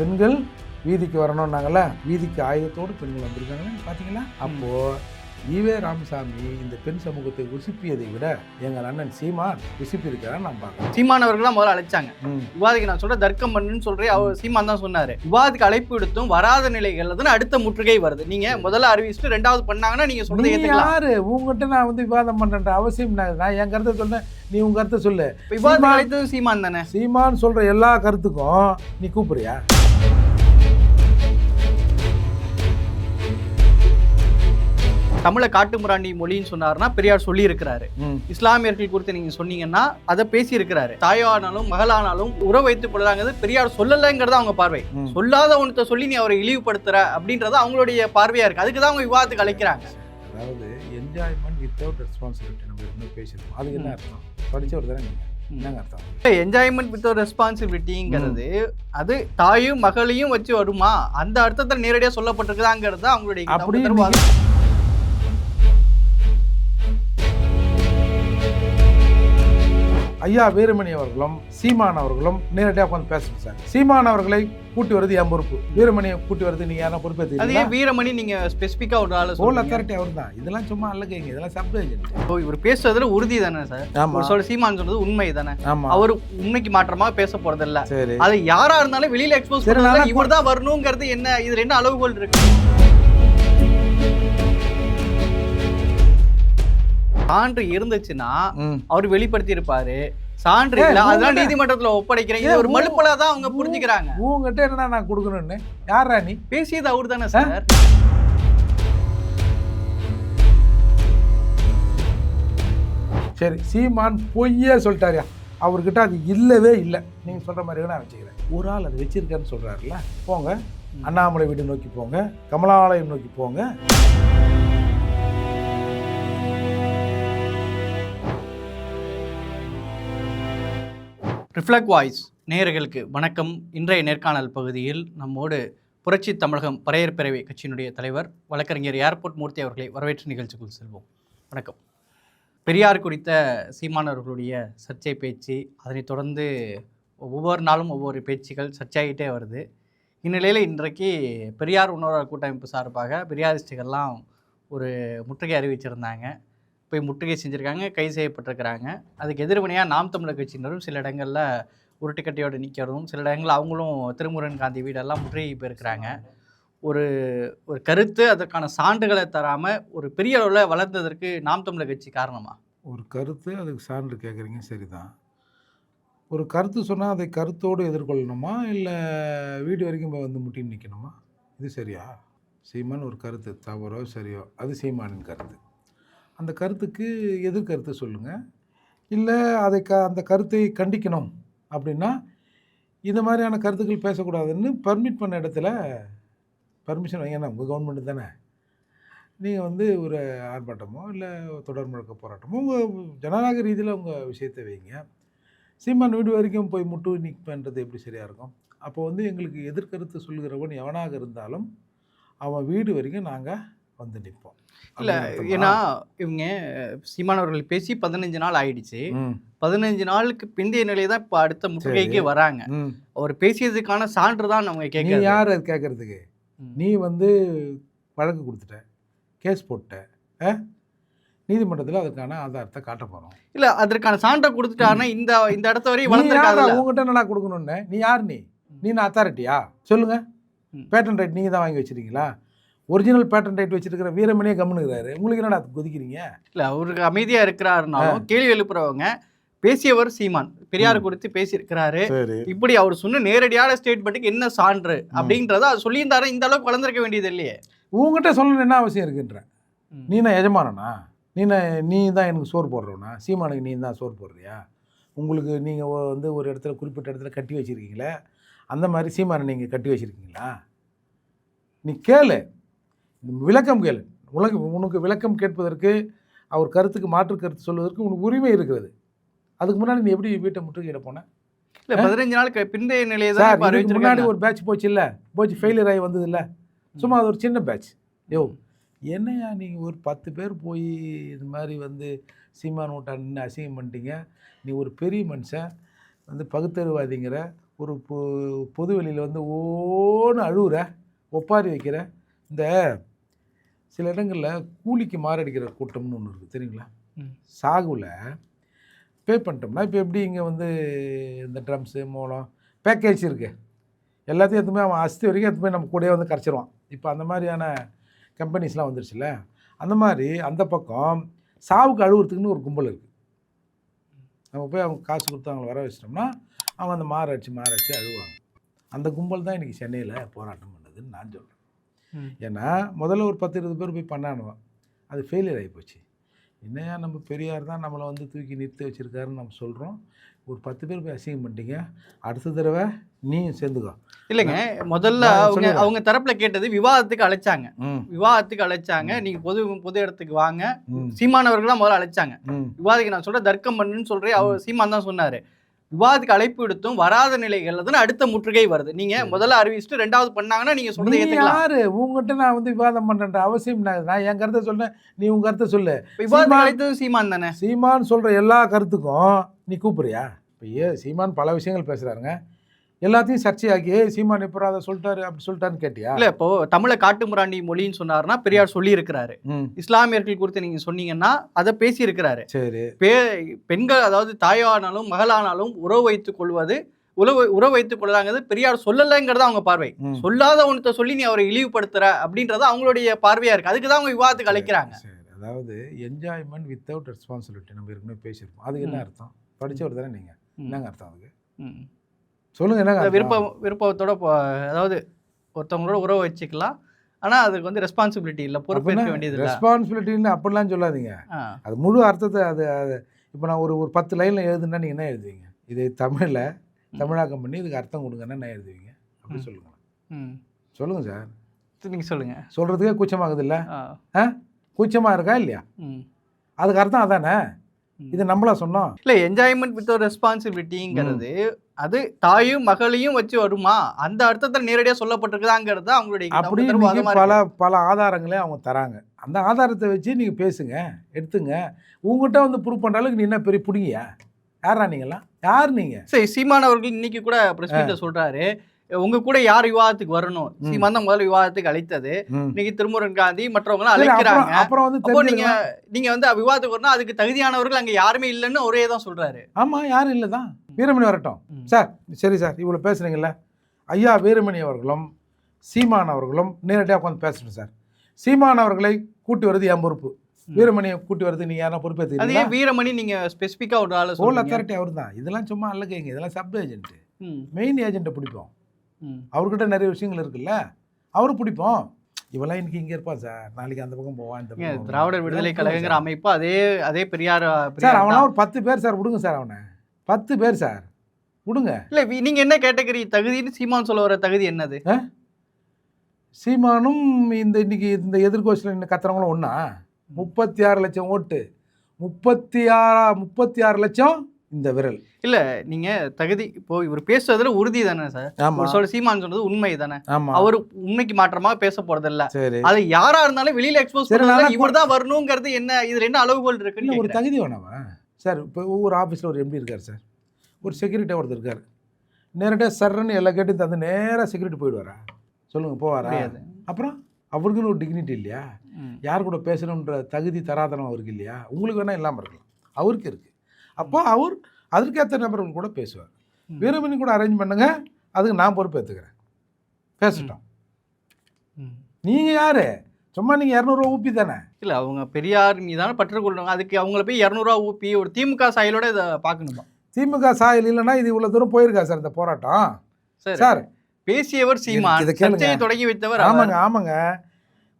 பெண்கள் வீதிக்கு வரணும்னாங்கல்ல வீதிக்கு ஆயுதத்தோடு பெண்கள் வந்திருக்காங்கன்னு பார்த்தீங்களா அப்போது ஈவே ராமசாமி இந்த பெண் சமூகத்தை உசுப்பியதை விட எங்கள் அண்ணன் சீமான் உசுப்பி இருக்கிறான்னு நான் பார்க்குறேன். சீமானவர்கள் தான் முதல்ல அழைச்சாங்க. விவாதிக்கு நான் சொல்ற தர்க்கம் பண்ணுன்னு சொல்றேன். அவர் சீமான் தான் சொன்னாரு. விவாதிக்கு அழைப்பு விடுத்தும் வராத நிலைகள் தான் அடுத்த முற்றுகை வருது. நீங்க முதல்ல அறிவிச்சுட்டு ரெண்டாவது பண்ணாங்கன்னா நீங்க சொல்றதை யாரு? உங்ககிட்ட நான் வந்து விவாதம் பண்றேன்ற அவசியம் நான் என் கருத்தை சொன்னேன் நீ உன் கருத்தை சொல்லு. சீமான். அழைத்தது சீமான் தானே? சீமான் சொல்ற எல்லா கருத்துக்கும் நீ கூப்பிடுறியா? தமிழை காட்டுமிராண்டி மொழின்னு சொன்னாருன்னா பெரியார் சொல்லி இருக்கிறாரு ம். இஸ்லாமியர்கள் குறித்து நீங்க சொன்னீங்கன்னா அதை பேசி இருக்கிறாரு தாயானாலும் மகளானாலும் உறவு வைத்துக் கொள்ளலாங்கிறது பெரியார் சொல்லலைங்கிறது அவங்க பார்வை. சொல்லாத ஒன்றத்தை சொல்லி நீ அவரை இழிவுபடுத்துற அப்படின்றது அவங்களுடைய பார்வையா இருக்கு. அதுக்கு தான் அவங்க விவாதத்துக்கு அழைக்கிறாங்க. அதாவது என்ஜாய்மெண்ட் வித்தவுட் ரெஸ்பான்சிபிலிட்டி நம்ம என்ன பேசிருக்கோம் அதுக்கு என்ன அர்த்தம்? படிச்சவர் தானே நீங்க? என்னங்க அர்த்தம்? என்ஜாய்மெண்ட் வித் ரெஸ்பான்சிபிலிட்டிங்கிறது அது தாயும் மகளையும் வச்சு வருமா? அந்த அர்த்தத்தில் நேரடியா சொல்லப்பட்டிருக்குதாங்கிறது அவங்களுடைய அப்படி ஐயா வீரமணி அவர்களும் சீமான் அவர்களும் நேரடியாக உட்காந்து பேசணும் சார். சீமான் அவர்களை கூட்டி வருது என் பொறுப்பு. வீரமணியை கூட்டி வருது நீங்க யாரும் அது பொறுப்பேற்று ஏன் வீரமணி? நீங்க ஸ்பெசிஃபிக்கா ஒரு ஆளு சொல்றீங்க. அத்தாரிட்டி அவர் தான் இதெல்லாம் சும்மா அல்ல கேங்க. இதெல்லாம் சப் ஏஜென்ட் இவர் பேசுறதுல உறுதி தானே சார்? ஆமா. சொல்ல சீமான் சொன்னது உண்மை தானே? ஆமா. அவர் உண்மைக்கு மாற்றமா பேச போறது இல்ல சரி. அது யாரா இருந்தாலும் வெளியில எக்ஸ்போஸ் இவர் தான் வரணுங்கிறது என்ன? இதுல என்ன அளவுகோல் இருக்கு. சான்று இருந்துச்சுன்னா அவர் வெளிப்படுத்தி இருப்பாரு சான்று இல்ல அதெல்லாம் நீதிமன்றத்துல ஒப்படைக்கிறேன். இது ஒரு மலுப்பலா தான் அவங்க புரிஞ்சுக்கிறாங்க. உங்ககிட்ட என்னடா நான் கொடுக்கணும்னு? யாரா நீ? பேசியது அவர் தானே சார். சரி சீமான் பொய்யே சொல்லிட்டாரியா. அவர்கிட்ட அது இல்லவே இல்லை. நீங்க சொல்ற மாதிரி நான் வச்சுக்கிறேன். ஒரு ஆள் அது வச்சிருக்கேன்னு சொல்றாருல்ல. போங்க. அண்ணாமலை வீடு நோக்கி போங்க. கமலாலயம் நோக்கி போங்க. ரிஃப்ளெக்ட் வாய்ஸ் நேயர்களுக்கு வணக்கம். இன்றைய நேர்காணல் பகுதியில் நம்மோடு புரட்சி தமிழகம் பறையர் பிறவி கட்சியினுடைய தலைவர் வழக்கறிஞர் ஏர்போர்ட் மூர்த்தி அவர்களை வரவேற்று நிகழ்ச்சிக்குள் செல்வோம். வணக்கம். பெரியார் குறித்த சீமானவர்களுடைய சர்ச்சை பேச்சு அதனைத் தொடர்ந்து ஒவ்வொரு நாளும் ஒவ்வொரு பேச்சுகள் சர்ச்சையாகிட்டே வருது. இந்நிலையில் இன்றைக்கு பெரியார் உணர்வாளர் கூட்டமைப்பு சார்பாக பெரியாரிஸ்டுகள்லாம் ஒரு முற்றுகை அறிவிச்சிருந்தாங்க. போய் முற்றுகை செஞ்சுருக்காங்க கைது செய்யப்பட்டிருக்கிறாங்க. அதுக்கு எதிர்வினையாக நாம் தமிழர் கட்சியினரும் சில இடங்களில் உருட்டுக்கட்டையோடு நிற்கிறதும் சில இடங்களில் அவங்களும் திருமுருகன் காந்தி வீடெல்லாம் முற்றுகை போயிருக்கிறாங்க ஒரு ஒரு கருத்து அதற்கான சான்றுகளை தராமல் ஒரு பெரிய அளவில் வளர்ந்ததற்கு நாம் தமிழர் கட்சி காரணமாக ஒரு கருத்து அதுக்கு சான்று கேட்குறீங்க சரிதான். ஒரு கருத்து சொன்னால் அதை கருத்தோடு எதிர்கொள்ளணுமா? இல்லை வீடு வரைக்கும் வந்து முட்டின்னு நிற்கணுமா இது சரியா? சீமான் ஒரு கருத்து தவறோ சரியோ அது சீமானின் கருத்து. அந்த கருத்துக்கு எதிர்கருத்து சொல்லுங்கள் இல்லை அதை க அந்த கருத்தை கண்டிக்கணும் அப்படின்னா இந்த மாதிரியான கருத்துக்கள் பேசக்கூடாதுன்னு பர்மிட் பண்ண இடத்துல பர்மிஷன் வைங்க உங்கள் கவர்மெண்ட்டு தானே. நீங்கள் வந்து ஒரு ஆர்ப்பாட்டமோ இல்லை தொடர் முழக்க போராட்டமோ உங்கள் ஜனநாயக ரீதியில் உங்கள் விஷயத்தை வைங்க. சீமான் வீடு வரைக்கும் போய் முட்டு நிற்பன்றது எப்படி சரியாக இருக்கும்? அப்போ வந்து எங்களுக்கு எதிர்கருத்து சொல்கிறவன் எவனாக இருந்தாலும் அவன் வீடு வரைக்கும் நாங்கள் வந்து நிற்போம். இல்லை ஏன்னா இவங்க சீமானவர்கள் பேசி பதினஞ்சு நாள் ஆயிடுச்சு. பதினஞ்சு நாளுக்கு பிந்தைய நிலையை தான் இப்போ அடுத்த முற்றுகைக்கு வராங்க. அவர் பேசியதுக்கான சான்று தான் நம்ம நீ கேட்க யார் அது கேட்குறதுக்கு? நீ வந்து வழக்கு கொடுத்துட்ட கேஸ் போட்ட? நீதிமன்றத்தில் அதுக்கான ஆதாரத்தை காட்ட போகிறோம் இல்ல அதற்கான சான்றை கொடுத்துட்டாருன்னா இந்த இந்த இடத்த வரையும் வளர்ந்துருக்காதுல்ல உங்ககிட்ட என்னடா கொடுக்கணும்னு? நீ யார் நீ? நீ நான் அத்தாரிட்டியா சொல்லுங்க. ம். பேட்டன் ரைட் நீங்கள் தான் வாங்கி வச்சிருக்கீங்களா? ஒரிஜினல் பேட்டன் ரைட் வச்சிருக்கிற வீரமணியே கம்முனுக்கிறாரு உங்களுக்கு என்னடா கொதிக்கிறீங்க? இல்ல அவருக்கு அமைதியா இருக்கிறாருனாலும் கேள்வி எழுப்புறவங்க பேசியவர் சீமான். பெரியார் குறித்து பேசியிருக்கிறாரு. இப்படி அவர் சொன்ன நேரடியான ஸ்டேட்மெண்ட்டுக்கு என்ன சான்று அப்படின்றத அது சொல்லியிருந்தாரு இந்த அளவுக்கு வளர்ந்துருக்க வேண்டியது இல்லையே. உங்ககிட்ட சொல்லணும் என்ன அவசியம் இருக்குன்ற? ம். நீ நான் எஜமானனா? நீ நான் நீ தான் எனக்கு சோறு போடுறவனா? சீமானுக்கு நீ தான் சோறு போடுறியா? உங்களுக்கு நீங்கள் வந்து ஒரு இடத்துல குறிப்பிட்ட இடத்துல கட்டி வச்சுருக்கீங்களே அந்த மாதிரி சீமானை நீங்கள் கட்டி வச்சுருக்கீங்களா? நீ கேளு. விளக்கம் கேளு. உலக உனக்கு விளக்கம் கேட்பதற்கு அவர் கருத்துக்கு மாற்று கருத்து சொல்வதற்கு உனக்கு உரிமை இருக்கிறது. அதுக்கு முன்னாடி நீ எப்படி வீட்டை முற்றுகையிட போன? இல்ல பதினஞ்சு நாளுக்கு பிந்தைய நிலையை தான் முன்னாடி ஒரு பேட்ச் போச்சு இல்லை போச்சு ஃபெயிலியர் ஆகி வந்தது இல்லை சும்மா அது ஒரு சின்ன பேட்ச் யோ என்னையா நீங்கள் ஒரு பத்து பேர் போய் இது மாதிரி வந்து சீமான் ஓட்டா நின்று அசிங்கம் பண்ணிட்டீங்க? நீ ஒரு பெரிய மனுஷன் வந்து பகுத்தறிவாதிங்கிற ஒரு பொ பொது வெளியில் வந்து ஓன்னு அழுவுற ஒப்பாரி வைக்கிற இந்த சில இடங்களில் கூலிக்கு மாரடிக்கிற கூட்டம்னு ஒன்று இருக்குது தெரியுங்களா. சாகுவில் பே பண்ணிட்டோம்னா இப்போ எப்படி இங்கே வந்து இந்த ட்ரம்ஸு மூலம் பேக்கேஜ் இருக்கு. எல்லாத்தையும் எதுவுமே அவன் அஸ்தி வரைக்கும் எதுவுமே நம்ம கூடயே வந்து கரைச்சிருவான். இப்போ அந்த மாதிரியான கம்பெனிஸ்லாம் வந்துருச்சுல்ல? அந்த மாதிரி அந்த பக்கம் சாவுக்கு அழுவுறதுக்குன்னு ஒரு கும்பல் இருக்குது நம்ம போய் அவங்க காசு கொடுத்து அவங்கள வர வச்சிட்டோம்னா அவங்க அந்த மாற அடிச்சு அழுவாங்க அந்த கும்பல் தான் இன்றைக்கி சென்னையில் போராட்டம் பண்ணுதுன்னு நான் சொல்கிறேன். ஏன்னா முதல்ல ஒரு பத்து இருபது பேர் போய் பண்ணானுவோம் அது ஃபெயிலியர் ஆகிப்போச்சு என்னையா நம்ம பெரியார் தான் நம்மளை வந்து தூக்கி நிறுத்தி வச்சுருக்காருன்னு நம்ம சொல்கிறோம் ஒரு பத்து பேர் போய் அசிங்கம் பண்ணிட்டீங்க. அடுத்த தடவை நீயும் சேர்ந்துக்கோ. இல்லைங்க முதல்ல அவங்க. அவங்க தரப்புல கேட்டது விவாதத்துக்கு அழைச்சாங்க. விவாதத்துக்கு அழைச்சாங்க. நீங்க பொது பொது இடத்துக்கு வாங்க. ம். சீமானவர்கள் தான் முதல்ல அழைச்சாங்க. விவாதிக்க நான் சொல்ற தர்க்கம் பண்ணுன்னு சொல்றேன். அவர் சீமான் தான் சொன்னாரு. விவாதத்துக்கு அழைப்பு விடுத்தும் வராத நிலைகள்ல தான் அடுத்த முற்றுகை வருது. நீங்க முதல்ல அறிவிச்சுட்டு ரெண்டாவது பண்ணாங்கன்னா நீங்க சொல்றதை யாரு? உங்ககிட்ட நான் வந்து விவாதம் பண்ணுற அவசியம் நான் என் கருத்தை சொல்றேன். நீ உன் கருத்தை சொல்லு. சீமான் அழைத்தது சீமான் தானே? சீமான் சொல்ற எல்லா கருத்துக்கும் நீ கூப்பிடுறியா? இப்போ ஏ சீமான் பல விஷயங்கள் பேசுறாருங்க. எல்லாத்தையும் சர்ச்சையாக்கி "ஏய், சீமான் இப்போ அதை சொல்லிட்டாரு அப்படி சொல்லிட்டாருன்னு கேட்டியா? இல்ல இப்போ தமிழை காட்டுமிராண்டி மொழின்னு சொன்னாருன்னா பெரியார் சொல்லி இருக்கிறாரு ம். இஸ்லாமியர்கள் குறித்து நீங்க சொன்னீங்கன்னா அதை பேசி இருக்கிறாரு சரி பெண்கள் அதாவது தாயானாலும் மகளானாலும் உறவு வைத்துக் கொள்வது உறவு உறவு வைத்துக் கொள்ளாங்கிறது பெரியார் சொல்லலைங்கிறது அவங்க பார்வை. சொல்லாத ஒன்றத்தை சொல்லி நீ அவரை இழிவுபடுத்துற அப்படின்றது அவங்களுடைய பார்வையா இருக்கு. அதுக்கு தான் அவங்க விவாதத்துக்கு அழைக்கிறாங்க. சரி. அதாவது என்ஜாய்மெண்ட் வித்தவுட் ரெஸ்பான்சிபிலிட்டி நம்ம ஏற்கனவே பேசியிருப்போம். அதுக்கு என்ன. அர்த்தம்? படிச்சவர் தானே நீங்க. ம். என்னங்க அர்த்தம் அதுக்கு. சொல்லுங்க அர்த்தம்? விருப்பம் விருப்பத்தோட அதாவது ஒருத்தவங்களோட உறவு வச்சுக்கலாம். ஆனா அதுக்கு வந்து ரெஸ்பான்சிபிலிட்டி இல்ல பொறுப்பேற்க வேண்டியது ரெஸ்பான்சிபிலிட்டின்னு அப்படிலாம் சொல்லாதீங்க. அது முழு அர்த்தத்தை அது அது இப்போ நான் ஒரு ஒரு பத்து லைனில் எழுதுனா நீங்கள் என்ன எழுதுவீங்க? இது தமிழில் தமிழாக்கம் பண்ணி இதுக்கு அர்த்தம் கொடுங்கன்னா என்ன எழுதுவீங்க? அப்படி. சொல்லுங்க ம். சொல்லுங்க சார். சரி, நீங்க சொல்லுங்க. சொல்கிறதுக்கே கூச்சமாகுது இல்லை? ஆ. கூச்சமாக இருக்கா இல்லையா. அதுக்கு அர்த்தம் அதானே. இது நம்மளா சொன்னோம். இல்ல என்ஜாய்மெண்ட் வித் ரெஸ்பான்சிபிலிட்டிங்கிறது அது தாயும் மகளையும் வச்சு வருமா? அந்த அர்த்தத்தில் நேரடியா சொல்லப்பட்டிருக்குதாங்கிறது அவங்களுடைய அப்படி பல. பல ஆதாரங்களே அவங்க தராங்க. அந்த ஆதாரத்தை வச்சு நீங்கள் பேசுங்க எடுத்துங்க. உங்ககிட்ட வந்து ப்ரூவ் பண்ணுற அளவுக்கு நீ என்ன பெரிய பிடிங்கியா? யாரா நீங்களாம் யார் நீங்கள் சரி சீமான் அவர்கள் இன்னைக்கு கூட பிரஸ் சொல்றாரு. உங்க கூட யார் விவாதத்துக்கு வரணும். சீமான் தான் முதல்ல விவாதத்துக்கு அழைத்தது இன்னைக்கு திருமுருகன் காந்தி மற்றவங்க அழைக்கிறாங்க. அப்புறம் வந்து நீங்க. நீங்க வந்து விவாதத்துக்கு வரணும் அதுக்கு தகுதியானவர்கள் அங்க யாருமே இல்லைன்னு ஒரே தான் சொல்றாரு. ஆமா யாரும் இல்லை தான். வீரமணி வரட்டும். சார் சரி சார் இவ்வளோ பேசுறீங்கல்ல. ஐயா வீரமணி அவர்களும் சீமான் அவர்களும் நேரடியாக உட்காந்து பேசணும் சார். சீமான் அவர்களை கூட்டி வருது என் பொறுப்பு. வீரமணியை கூட்டி வருது நீங்க யாரா அது பொறுப்பேற்றுக்கிறீங்களா ஏன் வீரமணி நீங்க ஸ்பெசிஃபிக்கா ஒரு ஆளு சொல்றீங்க? அத்தாரிட்டி அவர் தான் இதெல்லாம் சும்மா அல்ல கேங்க. இதெல்லாம் சப் ஏஜென்ட் மெயின் ஏஜென்ட்டை பிடிப்போம். அவர்கிட்ட நிறைய விஷயங்கள் இருக்குல்ல? அவரு பிடிப்போம். இவெல்லாம் இன்னைக்கு இங்கே இருப்பான் சார். நாளைக்கு அந்த பக்கம் போவான் இந்த பக்கம். திராவிடர் விடுதலை கழகங்கிற. அமைப்பு அதே அதே பெரியார் சார் அவனா. ஒரு பத்து பேர் சார். விடுங்க சார் அவனை. பத்து பேர் சார். விடுங்க. இல்ல வி- நீங்க என்ன கேட்டகரி? தகுதின்னு சீமான் சொல்ல வர தகுதி என்னது? சீமானும் இந்த இன்னைக்கு இந்த எதிர்கோஷில் இன்னும் கத்துறவங்களும் ஒன்றா முப்பத்தி ஆறு லட்சம் ஓட்டு. முப்பத்தி ஆறா முப்பத்தி ஆறு லட்சம் இந்த விரல். இல்ல நீங்க தகுதி இப்போ இவர் பேசுறதுல உறுதி தானே சார் ஒரு சொல்ல சீமான் சொன்னது உண்மை தானே? அவர் உண்மைக்கு மாற்றமா பேச போறது இல்ல சரி. அது யாரா இருந்தாலும் வெளியில எக்ஸ்போஸ் சரி, பண்ணல நான் இவர் தான் வரணுங்கிறது என்ன இதுல என்ன அளவுகோல் இருக்குன்னு ஒரு. தகுதி வேணாமா சார் இப்போ ஒவ்வொரு ஆஃபீஸில் ஒரு எம்டி இருக்கார் சார். ஒரு செக்யூரிட்டி ஒருத்தர் இருக்கார். நேரடியாக சர்ன்னு எல்லா கேட்டும் தந்து நேராக செக்யூரிட்டி போயிடுவாரா? சொல்லுங்கள் போவாரா? அப்புறம் அவருக்குன்னு ஒரு டிக்னிட்டி இல்லையா. யார் கூட பேசணுன்ற தகுதி தராதனம் அவருக்கு இல்லையா? உங்களுக்கு வேணால் இல்லாமல் இருக்கலாம். அவருக்கு இருக்குது அப்போ அவர் அதற்கேற்ற நபர்கள் கூட பேசுவார். வீரமணி கூட அரேஞ்ச் பண்ணுங்க அதுக்கு நான் பொறுப்பேற்றுக்கிறேன் பேசட்டும். நீங்கள் யார்? சும்மா நீங்கள் இரநூறுவா ஊப்பி தானே? இல்ல அவங்க பெரியார் மீதான பற்று கொள்றாங்க அதுக்கு அவங்கள போய் இரநூறுவா ஊப்பி ஒரு திமுக சாயலோட இதை பார்க்கணுமா திமுக சாயல் இல்லைன்னா இது இவ்வளோ தூரம் போயிருக்கா சார் இந்த போராட்டம்? சார். சார் பேசியவர் கேளுங்க. சர்ச்சையை தொடங்கி வைத்தவர். ஆமாங்க ஆமாங்க.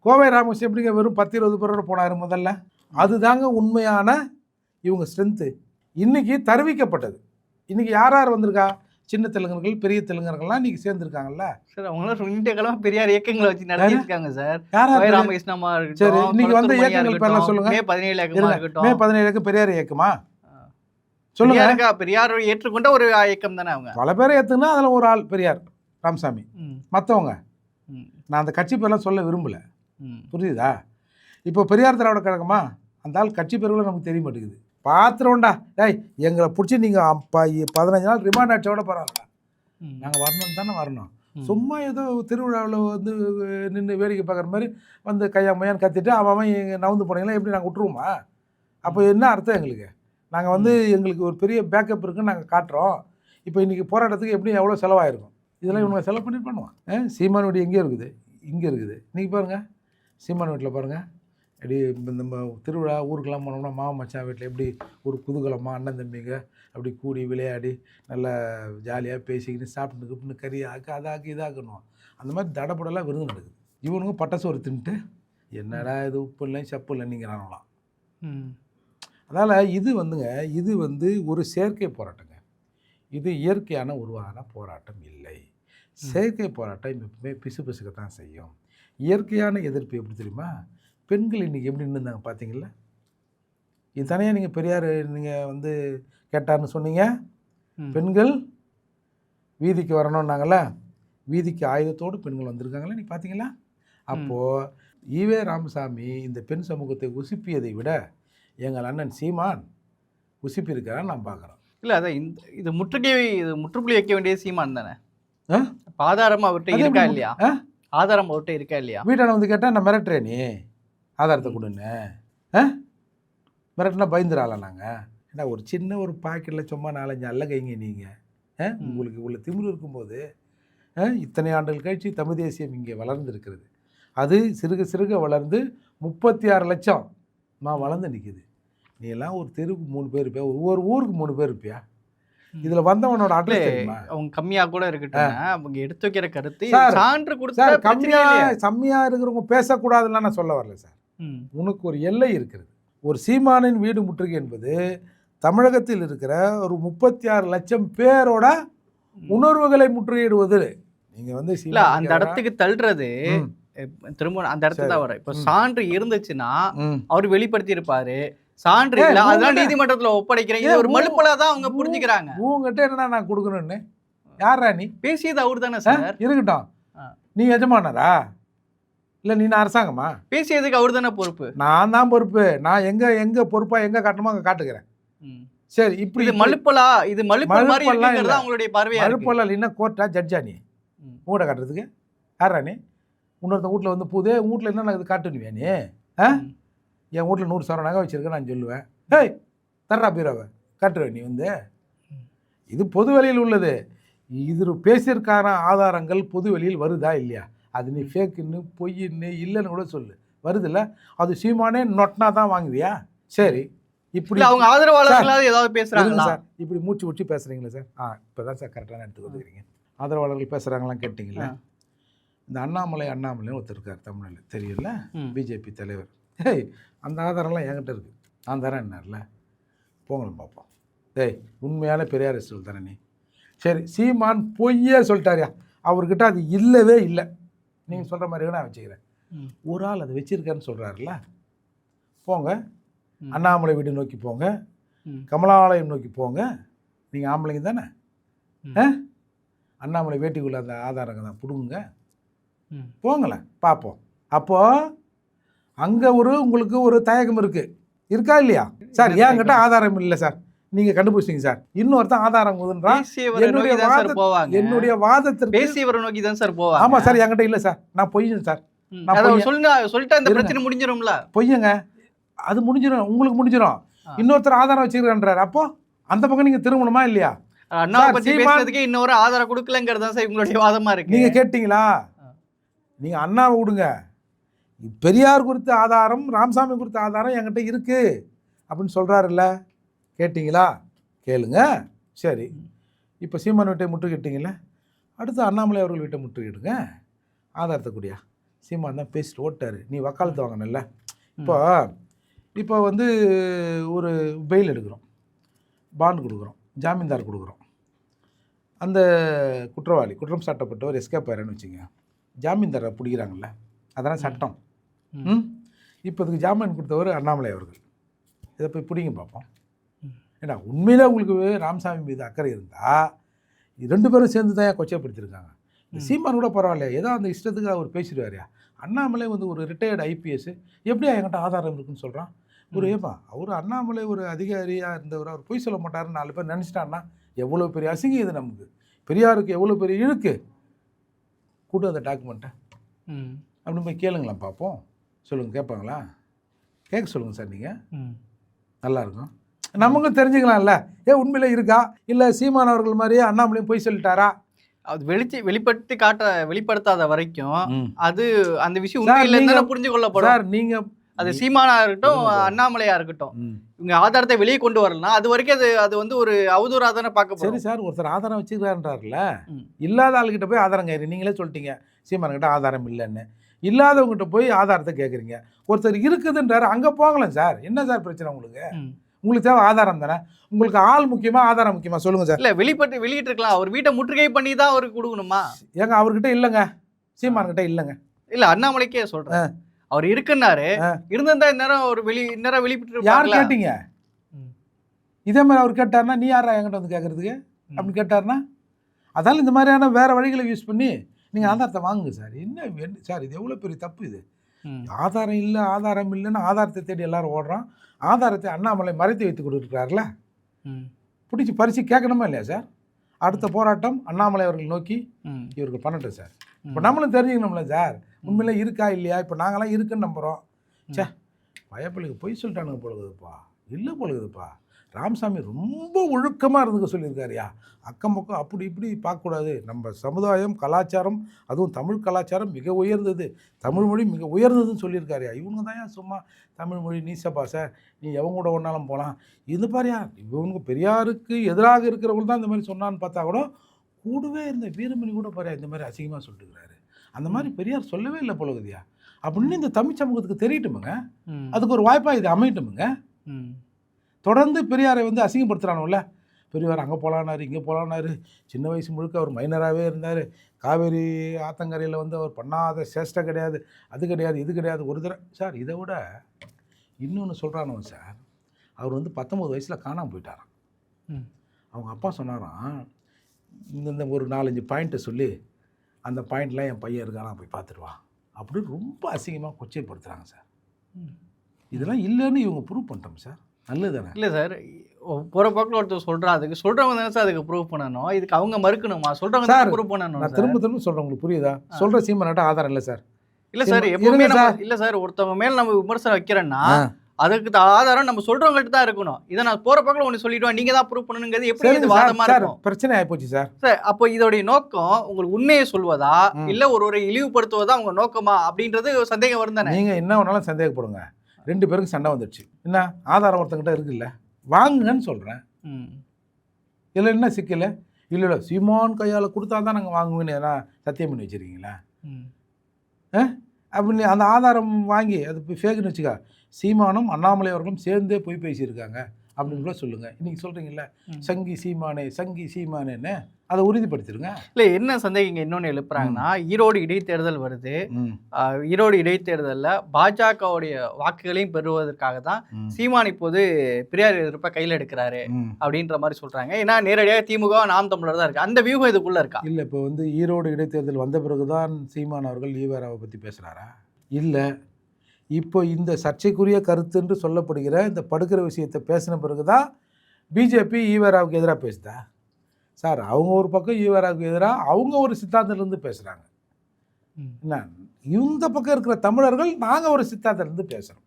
கோவை ராமகிருஷ்ணன் எப்படிங்க வெறும் பத்து இருபது பேரோட போனாரு முதல்ல? அதுதாங்க உண்மையான இவங்க ஸ்ட்ரென்த்து இன்னைக்கு தருவிக்கப்பட்டது. இன்னைக்கு யார் யார் வந்திருக்கா? சின்ன தெலுங்கர்கள் பெரிய தெலுங்கர்கள்லாம் இன்னைக்கு சேர்ந்துருக்காங்கல்ல? சார் அவங்களாம் நீண்ட காலமா பெரியார் இயக்கங்களை வச்சு நடத்திட்டு இருக்காங்க சார். யார் ராமகிருஷ்ணமா சரி, இன்னைக்கு வந்த இயக்கங்கள் பேர்லாம் சொல்லுங்க. மே பதினேழு இயக்கமா மே இருக்கட்டும். பதினேழுக்கு பெரியார் இயக்கமா? சொல்லுங்க. பெரியார் ஏற்றுக்கொண்ட ஒரு இயக்கம் தானே அவங்க? பல பேரை ஏற்றுனா அதில் ஒரு ஆள் பெரியார் ராமசாமி. மற்றவங்க நான் அந்த கட்சி பேர்லாம் சொல்ல விரும்பல. புரியுதா? இப்போ பெரியார் திராவிட கழகமா? அந்த ஆள் கட்சி பேர் கூட நமக்கு தெரிய மாட்டேங்குது. பார்த்துருவோண்டா டேய் எங்களை பிடிச்சி நீங்கள் அப்பா பதினஞ்சு நாள் ரிமாண்ட் ஆச்சோட பரவாயில்ல. நாங்கள் வரணும் தானே வரணும். சும்மா ஏதோ திருவிழாவில் வந்து நின்று வேடிக்கை பார்க்குற மாதிரி வந்து கையா மையான்னு கத்திட்டு அவன் அவன் நவுந்து போனீங்களா? எப்படி நாங்கள் விட்டுருவோமா? அப்போ என்ன அர்த்தம் எங்களுக்கு? நாங்கள் வந்து எங்களுக்கு ஒரு பெரிய பேக்கப் இருக்குன்னு நாங்கள் காட்டுறோம். இப்போ இன்றைக்கி போராட்டத்துக்கு எப்படி எவ்வளோ செலவாயிருக்கும்? இதெல்லாம் இவங்க செலவு பண்ணி பண்ணுவான். சீமான் வீடு எங்கே இருக்குது? இங்கே இருக்குது. இன்றைக்கி பாருங்கள் சீமான் வீட்டில் பாருங்கள் இந்த நம்ம திருவிழா ஊருக்கெல்லாம் போனோம்னா மாமா மச்சான் வீட்டில் எப்படி ஒரு குதூகலமாக அண்ணன் தம்பிங்க அப்படி கூடி விளையாடி நல்லா ஜாலியாக பேசிக்கிட்டு சாப்பிட்டு கிப்பிட்டு கறி ஆக்கு அதாக்கு இதாக்கணும் அந்த மாதிரி தடப்படலாம் விருந்து நடக்குது. இவனுங்க பட்டசோறு தின்ட்டு என்னடா இது உப்பு இல்லை சப்பு இல்லைங்கிறாங்களாம் ம். அதனால் இது வந்துங்க இது வந்து ஒரு செயற்கை போராட்டங்க. இது இயற்கையான உருவான போராட்டம் இல்லை. செயற்கை போராட்டம் எப்பவுமே பிசு பிசுக்கத்தான் செய்யும். இயற்கையான எதிர்ப்பு எப்படி தெரியுமா? பெண்கள் இன்றைக்கி எப்படி நின்றுந்தாங்க பார்த்தீங்களா? இது தனியாக நீங்கள் பெரியார் நீங்கள் வந்து கேட்டார்னு சொன்னீங்க. பெண்கள் வீதிக்கு வரணும்னாங்களா வீதிக்கு ஆயுதத்தோடு பெண்கள் வந்திருக்காங்களா நீ பார்த்தீங்களா? அப்போது ஈவே ராமசாமி இந்த பெண் சமூகத்தை உசுப்பியதை விட எங்கள் அண்ணன் சீமான் உசுப்பி இருக்கிறான்னு நான் பார்க்குறேன் இல்ல அதான் இந்த இது முற்றுகை இது முற்றுப்புள்ளி வைக்க வேண்டிய சீமான் தானே? ஆ? அப்ப ஆதாரம் அவர்கிட்ட இருக்கா இல்லையா? ஆ? ஆதாரம் அவர்கிட்ட இருக்கா இல்லையா? வீட்டான வந்து கேட்டால் நான் மிரட்டுறேன். நீ ஆதாரத்தை கொடுன்னு. ஆ? மிரட்டினா பயந்துடால நாங்கள் ஏன்னா ஒரு சின்ன ஒரு பாக்கெட்டில் சும்மா நாலஞ்சு அல்ல கைங்க நீங்கள் உங்களுக்கு உள்ள திமிரு இருக்கும்போது ஆ, இத்தனை ஆண்டுகள் கழிச்சு தமிழ் தேசியம் இங்கே வளர்ந்துருக்கிறது. அது சிறுக சிறுக வளர்ந்து முப்பத்தி ஆறு லட்சம் நான் வளர்ந்து நிற்கிது நீ எல்லாம் ஒரு தெருவுக்கு மூணு பேர் இருப்பியா? ஒவ்வொரு ஊருக்கு மூணு பேர் இருப்பியா? இதில் வந்தவனோட அட்ரஸ் தெரியுமா? அவங்க கம்மியா கூட இருக்கட்டும். அவங்க எடுத்து வைக்கிற கருத்து சான்று கொடுத்தா கம்மியா? கம்மியா இருக்கிறவங்க பேசக்கூடாதுன்னு நான் சொல்ல வரல சார். உனக்கு ஒரு எல்லை இருக்கிறது. ஒரு சீமானின் வீடு முற்றுகை என்பது தமிழகத்தில் இருக்கிற ஒரு முப்பத்தி ஆறு லட்சம் பேரோட உணர்வுகளை முற்றுகையிடுவது. நீங்க வந்து அந்த இடத்துக்கு தள்ளுறது திரும்ப அந்த இடத்துக்கு சரி. தான் வர இப்ப. சான்று இருந்துச்சுன்னா. அவர் வெளிப்படுத்தி இருப்பாரு சான்று இல்ல உங்ககிட்ட- நீதிமன்றத்துல ஒப்படைக்கிறேன். இது ஒரு மலுப்பலா தான் அவங்க புரிஞ்சுக்கிறாங்க. உங்ககிட்ட என்னடா நான் கொடுக்கணும்னு? யாரா நீ? பேசியது அவர் தானே? சார். இருக்கட்டும். நீ எஜமானரா? இல்ல நீ நான் அரசாங்கமா? பேசியதுக்கு அவர் தானே பொறுப்பு? நான் தான் பொறுப்பு. நான் எங்க எங்க பொறுப்பா எங்க காட்டணுமோ அங்க காட்டுக்கிறேன் ம். சரி இப்படி இது மலுப்பலா? இது மலுப்பல் மாதிரி. அவங்களுடைய பார்வையா இருக்கு? மறுப்பல்ல இல்லைன்னா கோர்ட்டா ஜட்ஜா நீ? ம். ஊட காட்டுறதுக்கு? யாரா நீ? இன்னொருத்த வீட்டில் வந்து போதே உன் வீட்டில் என்ன இது காட்டுனுவியா நீ? ஆ. என் வீட்டில் நூறு சவரம் நகை வச்சிருக்கேன் நான் சொல்லுவேன். ஏய் தர்றா பீரோவை காட்டுவேன் நீ வந்து. இது பொது வெளியில் உள்ளது. இது பேசியிருக்கான ஆதாரங்கள் பொது வெளியில் வருதா இல்லையா? அது நீ ஃபேக்குன்னு பொய்ன்னு இல்லைன்னு கூட சொல்லு. வருதுல்ல? அது சீமானே நொட்டினா தான் வாங்குவியா? சரி இப்படி அவங்க ஆதரவாளர்களாவது ஏதாவது பேசுறாங்களா? சார். இப்படி மூச்சு விட்டு பேசுறீங்களா சார். ஆ இப்போ தான் சார் கரெக்டான எடுத்து வந்துக்கிறீங்க ஆதரவாளர்கள் பேசுகிறாங்களாம் கேட்டிங்களா. இந்த அண்ணாமலை அண்ணாமலைன்னு ஒருத்தர் இருக்கார் தமிழில் தெரியும்ல? ம். பிஜேபி தலைவர். ஏய் அந்த ஆதாரம்லாம் என்கிட்ட இருக்குது நான் தரேன் என்னார்ல? போங்களும் பார்ப்போம். டேய் உண்மையான பெரியாரிஸ்டல் தானே நீ? சரி சீமான் பொய்யே சொல்லிட்டாரியா? அவர்கிட்ட அது இல்லவே இல்லை. நீங்கள் சொல்கிற மாதிரி நான் வச்சுக்கிறேன். ஒரு ஆள் அதை வச்சிருக்காருன்னு சொல்கிறாருல்ல போங்க. அண்ணாமலை வீடு நோக்கி போங்க. கமலாலயம் நோக்கி போங்க. நீங்கள் ஆம்பளைங்க தானே? அண்ணாமலை வேட்டிக்குள்ள அந்த ஆதாரங்க தான். பிடுங்க ம். போங்களேன் பார்ப்போம் அப்போது அங்கே ஒரு உங்களுக்கு ஒரு தயக்கம் இருக்குது இருக்கா இல்லையா? சார் என்ன என்கிட்ட ஆதாரம் இல்லை சார். நீங்கள் கண்டுபிடிச்சிங்க சார். இன்னொருத்தன் ஆதாரம் பேசியவரை என்னுடைய வாதத்திற்கு பேசியவரை நோக்கி தான் சார் போவாங்க. ஆமாம் சார் என்கிட்ட இல்லை சார். நான் பொய்யன் சார். அதை பொய்யன். சொல்லிட்டா இந்த. பிரச்சனை முடிஞ்சிரும்ல. பொய்யங்க. அது முடிஞ்சிடும் உங்களுக்கு முடிஞ்சிடும். இன்னொருத்தர் ஆதாரம் வச்சுக்கிறேன்றார் அப்போ அந்த பக்கம் நீங்கள் திரும்பணுமா இல்லையா? அண்ணாவை சார், பத்தி பேசுறதுக்கு இன்னொரு ஆதாரம் கொடுக்கலங்கிறது தான் சார் உங்களுடைய வாதமா இருக்கு. நீங்க கேட்டீங்களா. நீங்க அண்ணாவை விடுங்க. பெரியார் குறித்த ஆதாரம் ராமசாமி குறித்த ஆதாரம் என்கிட்ட இருக்கு. அப்படின்னு சொல்றாருல்ல. கேட்டீங்களா? கேளுங்க. சரி. இப்போ சீமான் வீட்டை முற்றுகிட்டீங்களே அடுத்து அண்ணாமலை அவர்கள் வீட்டை முற்றுகிடுங்க ஆதாரத்தை கூடியா. சீமான் தான் பேசிட்டு ஓட்டாரு. நீ வக்காலத்து வாங்கினல்ல. இப்போ இப்போ வந்து ஒரு பெயில் எடுக்கிறோம். பாண்ட் கொடுக்குறோம். ஜாமீன்தார் கொடுக்குறோம். அந்த குற்றவாளி குற்றம் சாட்டப்பட்டவர் எஸ்கேப் ஆயிரன்னு வச்சுங்க. ஜாமீன்தாரை பிடிக்கிறாங்கல்ல. அதெல்லாம் சட்டம். இப்போ இதுக்கு ஜாமீன் கொடுத்தவர் அண்ணாமலை அவர்கள். இதை போய் பிடிங்க பார்ப்போம். ஏன்னா உண்மையிலே உங்களுக்கு ராமசாமி மீது அக்கறை இருந்தால் ரெண்டு பேரும் சேர்ந்து தான் கொச்சைப்படுத்திருக்காங்க. சீமான் கூட பரவாயில்ல ஏதோ அந்த இஷ்டத்துக்கு அவர் பேசிடுவாருயா அண்ணாமலை வந்து ஒரு ரிட்டையர்டு ஐபிஎஸ் எப்படியா என்கிட்ட ஆதாரம் இருக்குன்னு சொல்கிறான் ஒரு. ஏப்பா அவர் அண்ணாமலை ஒரு அதிகாரியாக இருந்தவர் அவர் பொய் சொல்ல மாட்டாருன்னு நாலு பேர் நினச்சிட்டான்னா எவ்வளோ பெரிய அசிங்கம் இது நமக்கு? பெரியாருக்கு எவ்வளோ பெரிய இழுக்கு? கூட்டு அந்த டாக்குமெண்ட்டை ம். அப்படின்னு போய் கேளுங்களேன் பார்ப்போம். சொல்லுங்கள் கேட்பாங்களா? கேட்க சொல்லுங்கள் சார் நீங்கள் ம். நல்லா இருக்கும். நமக்கும் தெரிஞ்சுக்கலாம்ல. ஏ உண்மையில இருக்கா? இல்லை சீமான் அவர்கள் மாதிரியே அண்ணாமலையும் போய் சொல்லிட்டாரா? அது வெளிச்சு வெளிப்படுத்தி காட்ட வெளிப்படுத்தாத வரைக்கும் அது அந்த விஷயம் உண்மையில நீங்க- புரிஞ்சு கொள்ளப்படும் சார் நீங்கள் அது சீமானா இருக்கட்டும். அண்ணாமலையா இருக்கட்டும். இவங்க ஆதாரத்தை வெளியே கொண்டு வரலாம் அது வரைக்கும் அது அது வந்து ஒரு அவதூறா தானே பார்க்க சரி சார் ஒருத்தர் ஆதாரம் வச்சுக்கிறாருன்றார்ல. இல்லாத ஆளுகிட்ட போய் ஆதாரம் கேட்குறீங்க நீங்களே சொல்லிட்டீங்க. சீமான்கிட்ட ஆதாரம் இல்லைன்னு. இல்லாதவங்ககிட்ட போய் ஆதாரத்தை கேட்குறீங்க ஒருத்தர் இருக்குதுன்றாரு அங்கே போகலாம் சார். என்ன சார் பிரச்சனை உங்களுக்கு. உங்களுக்கு தேவை ஆதாரம் தானே? உங்களுக்கு ஆள் முக்கியமா ஆதாரம் முக்கியமா? சொல்லுங்க சார். இல்ல வெளிப்பட்டு வெளியிட்டு இருக்கலாம் அவர் வீட்டை முற்றுகை பண்ணி தான் அவருக்கு கொடுக்கணுமா? ஏங்க அவர்கிட்ட இல்லைங்க. சீமான்கிட்ட இல்லைங்க. இல்ல அண்ணாமலைக்கே சொல்றேன். அவர் இருக்குன்னாரு. ஆ. இருந்திருந்தா இந்நேரம் ஒரு வெளி இந்நேரம் வெளியிட்டு யார். கேட்டீங்க? ம். இதே மாதிரி அவர் கேட்டாருன்னா நீ யாரா என்கிட்ட வந்து கேட்கறதுக்கு அப்படின்னு கேட்டாருன்னா அதால இந்த மாதிரியான வேற வழிகளை யூஸ் பண்ணி நீங்கள் ஆதாரத்தை வாங்குங்க சார். என்ன சார் இது எவ்வளோ பெரிய தப்பு இது. ஆதாரம் இல்லை ஆதாரம் இல்லைன்னு ஆதாரத்தை தேடி எல்லாரும் ஓடுறோம் ஆதாரத்தை அண்ணாமலை மறைத்து வைத்து கொடுத்துருக்காருல ம். பிடிச்சி பறித்து கேட்கணுமா இல்லையா சார்? அடுத்த போராட்டம் அண்ணாமலை அவர்கள் நோக்கி ம். இவர்கள் பண்ணட்டும் சார். இப்போ. நம்மளும் தெரிஞ்சுக்கணும்ல சார். உண்மையில இருக்கா இல்லையா? இப்போ நாங்களாம் இருக்குன்னு நம்புகிறோம் ச்சே பயப்பிள்ளைக்கு பொய் சொல்லிட்டானுங்க பொழுதுப்பா இல்லை பொழுதுப்பா ராமசாமி ரொம்ப ஒழுக்கமாக இருந்துக்க சொல்லியிருக்காருயா. அக்கம் பக்கம் அப்படி இப்படி பார்க்கக்கூடாது. நம்ம சமுதாயம் கலாச்சாரம் அதுவும் தமிழ் கலாச்சாரம் மிக உயர்ந்தது. தமிழ் மொழி மிக உயர்ந்ததுன்னு சொல்லியிருக்காருயா. இவங்க தான் சும்மா தமிழ் மொழி நீச பாசை நீ எவங்க கூட ஒன்றாலும் போகலாம் இது பாரியா இவங்க பெரியாருக்கு எதிராக இருக்கிறவங்க தான் இந்த மாதிரி சொன்னான்னு பார்த்தா கூட கூடவே இருந்த வீரமணி கூட பாரு இந்த மாதிரி அசிங்கமாக சொல்லிட்டுருக்காரு அந்த மாதிரி பெரியார் சொல்லவே இல்லை பொழுதுதியா அப்படின்னு இந்த தமிழ் சமூகத்துக்கு தெரியட்டுமுங்க. அதுக்கு ஒரு வாய்ப்பாக இது அமையட்டுமுங்க. தொடர்ந்து பெரியாரை வந்து அசிங்கப்படுத்துறானுல்ல பெரியவர் அங்கே போகலான்னாரு இங்கே போகலான்னாரு சின்ன வயசு முழுக்க அவர் மைனராகவே இருந்தார். காவேரி ஆத்தங்கரையில் வந்து அவர் பண்ணாத சேஷ்டை கிடையாது அது கிடையாது இது கிடையாது ஒரு தடவை சார் இதை விட இன்னொன்று சொல்கிறானோ சார் அவர் வந்து பத்தொம்பது வயசில் காணாமல் போயிட்டாராம். ம். அவங்க அப்பா சொன்னாராம் இந்த ஒரு நாலஞ்சு பாயிண்ட்டை சொல்லி அந்த பாயிண்ட்லாம் என் பையன் இருக்கானா போய் பார்த்துட்டு வா அப்படின்னு ரொம்ப அசிங்கமாக கொச்சைப்படுத்துகிறாங்க சார். இதெல்லாம் இல்லைன்னு இவங்க ப்ரூவ் பண்ணிட்டோம் சார். நல்லது இல்ல சார் போற பக்கம் ஒருத்தர் சொல்றான் அதுக்கு சொல்றவங்க தானே சார் அதுக்கு ப்ரூவ் பண்ணணும் இதுக்கு அவங்க மறுக்கணுமா? சொல்றவங்க சார், தான் ப்ரூவ் பண்ணணும் நான். திரும்ப திரும்ப சொல்கிறேன் உங்களுக்கு புரியுதா? சொல்கிற சீமனாட்ட ஆதாரம் இல்லை சார். இல்ல சார் எப்பவுமே. இல்ல சார் ஒருத்தவங்க மேல நம்ம விமர்சனம் வைக்கிறோம்னா ஆ. அதுக்கு ஆதாரம் நம்ம சொல்றவங்கள்ட்ட தான் இருக்கணும். இதை நான் போற பக்கம் ஒண்ணு சொல்லிடுவேன் நீங்க தான் ப்ரூவ் பண்ணுங்கிறது எப்படி இது வாதமா இருக்கும்? பிரச்சனை ஆகிப்போச்சு சார். சார் அப்போ இதோடைய நோக்கம் உங்களுக்கு உண்மையை சொல்வதா. இல்ல ஒருவரை இழிவுபடுத்துவதா உங்க நோக்கமா? அப்படின்றது ஒரு சந்தேகம் வரும் தானே நீங்கள் என்ன வேணாலும் சந்தேகப்படுங்க. ரெண்டு பேருக்கும் சண்டை வந்துடுச்சு. என்ன? ஆதாரம் ஒருத்தங்கிட்ட இருக்குல்ல? வாங்குங்கன்னு சொல்கிறேன் ம். இதில் என்ன சிக்கல்? இல்லை இல்லை சீமான் கையால் கொடுத்தா தான் நாங்கள் வாங்குவேன்னு எதனா சத்தியம் பண்ணி வச்சுருக்கீங்களா? ம். அப்படின்னு அந்த ஆதாரம் வாங்கி அது ஃபேக்குன்னு வச்சுக்கா. சீமானும் அண்ணாமலை அவர்களும் சேர்ந்தே போய் பேசியிருக்காங்க. அப்படின்னு கூட சொல்லுங்கள் இன்றைக்கி சொல்கிறீங்கல்ல. சங்கி சீமானே சங்கி சீமானேன்னு அதை உறுதிப்படுத்திடுங்க. இல்ல என்ன சந்தேகம் இங்க இன்னொன்னு எழுப்புறாங்கன்னா ஈரோடு இடைத்தேர்தல் வருது. ஈரோடு இடைத்தேர்தலில் பாஜகவுடைய வாக்குகளையும் பெறுவதற்காக தான் சீமான் இப்போது பெரியார் எதிர்ப்பை கையில் எடுக்கிறாரு அப்படின்ற மாதிரி சொல்றாங்க. ஏன்னா நேரடியாக திமுக நாம் தமிழர் தான் இருக்கு. அந்த வியூகம் இதுக்குள்ள இருக்கா? இல்லை இப்போ வந்து ஈரோடு இடைத்தேர்தல் வந்த பிறகுதான் சீமான் அவர்கள் ஈவேராவை பற்றி பேசுகிறாரா இல்லை இப்போ இந்த சர்ச்சைக்குரிய கருத்துன்று சொல்லப்படுகிற இந்த படுக்கிற விஷயத்தை பேசின பிறகு தான் பிஜேபி ஈவேராவுக்கு எதிராக பேசுதா? சார் அவங்க ஒரு பக்கம் ஈவேராவுக்கு எதிராக அவங்க ஒரு சித்தாந்தத்திலேருந்து பேசுகிறாங்க. என்ன? இந்த பக்கம் இருக்கிற தமிழர்கள் நாங்கள் ஒரு சித்தாந்தத்திலேருந்து பேசுகிறோம்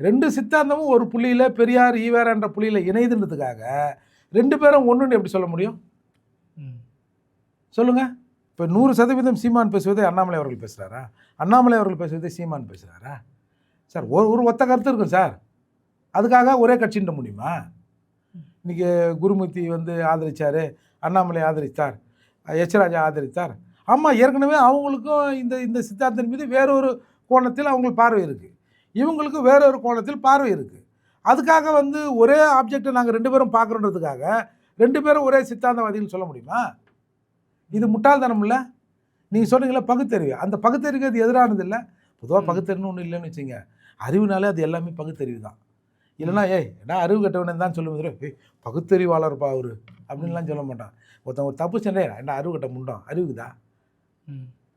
ரெண்டு சித்தாந்தமும் ஒரு புள்ளியில் பெரியார் ஈவேரான்ற புள்ளியில் இணைதுன்றதுக்காக ரெண்டு பேரும் ஒன்றுன்னு எப்படி சொல்ல முடியும்? சொல்லுங்க. இப்போ நூறு சதவீதம் சீமான் பேசுவதை அண்ணாமலை அவர்கள் பேசுகிறாரா அண்ணாமலை அவர்கள் பேசுவதை சீமான் பேசுகிறாரா சார் ஒரு ஒரு ஒத்த கருத்து இருக்கும் சார். அதுக்காக ஒரே கட்சின்ற முடியுமா? இன்னைக்கு குருமூர்த்தி வந்து ஆதரிச்சார் அண்ணாமலை ஆதரித்தார் எச் ராஜா ஆதரித்தார். ஆமாம் ஏற்கனவே அவங்களுக்கும் இந்த இந்த சித்தாந்தத்தின் மீது வேறொரு கோணத்தில் அவங்களுக்கு பார்வை இருக்குது இவங்களுக்கு வேறொரு கோணத்தில் பார்வை இருக்குது அதுக்காக வந்து ஒரே ஆப்ஜெக்டை நாங்கள் ரெண்டு பேரும் பார்க்குறோன்றதுக்காக ரெண்டு பேரும் ஒரே சித்தாந்தவாதிகள் சொல்ல முடியுமா? இது முட்டாள்தனம் இல்லை? நீங்கள் சொன்னீங்களா பகுத்தறிவு. அந்த பகுத்தறிவுக்கு அது எதிரானது இல்லை? பொதுவாக. பகுத்தறிவுன்னு ஒன்றும் இல்லைன்னு வச்சுங்க அறிவுனாலே அது எல்லாமே பகுத்தறிவு தான். இல்லைன்னா ஏய் என்ன அறிவு கட்டவனே தான் சொல்லுவது ஏய் பகுத்தறிவாளர்ப்பா அவரு. அப்படின்லாம் சொல்ல மாட்டான். ஒருத்தன் ஒரு தப்பு சென்றே என்ன அறிவு கட்ட முண்டோம்? அறிவுக்குதா